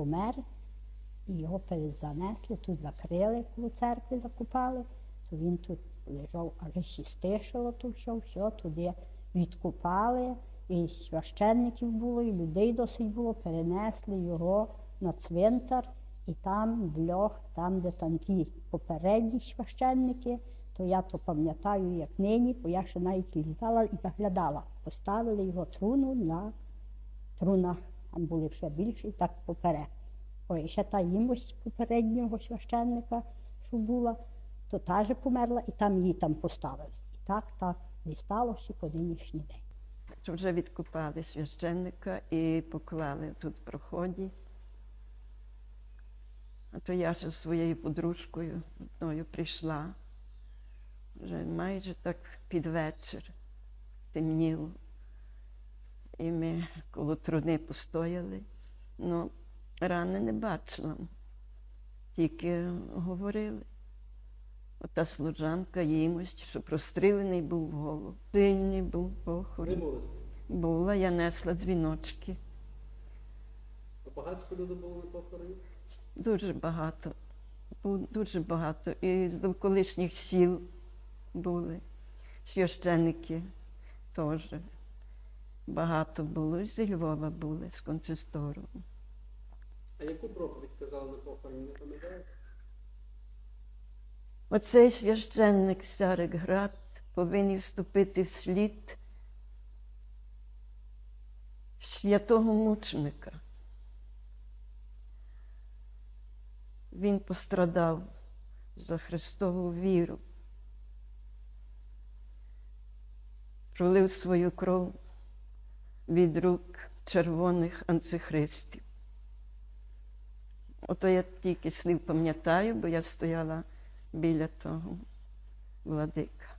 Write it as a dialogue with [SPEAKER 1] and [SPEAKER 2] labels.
[SPEAKER 1] помер, і його перезанесли, тут закрили, коло церкви закопали, то він тут лежав, аж і стишило тут все, все туди відкопали, і священників було, і людей досить було, перенесли його на цвинтар, і там льох, там, де ті попередні священники, то я то пам'ятаю, як нині, бо я ще навіть літала і заглядала. Поставили його труну на трунах, там були ще більші, так поперед. Ой, ще та їмось попереднього священника, що була, то та же померла, і там її там поставили. І так, так, і сталося по нинішній день.
[SPEAKER 2] що вже відкопали священника і поклали тут в проході. А то я ще зі своєю подружкою одною прийшла. Вже майже так під вечір темніло. І ми коло труни постояли. Ну, рани не бачила, тільки говорили. Ота служанка їмось, що прострілений був в голову. Сильний був похорон. Була, я несла дзвіночки.
[SPEAKER 3] А Багатсько люди були на похороні?
[SPEAKER 2] Дуже багато. Бу- Дуже багато. І з довколишніх сіл були. Священники теж. Багато було. Зі Львова були з концистором.
[SPEAKER 3] А яку проповідь казали на похороні, не пам'ятаєте?
[SPEAKER 2] Оцей священник Сярик Град повинен ступити вслід святого мученика. Він пострадав за Христову віру, пролив свою кров від рук червоних анцихристів. Ото я тільки слів пам'ятаю, бо я стояла біля того владика.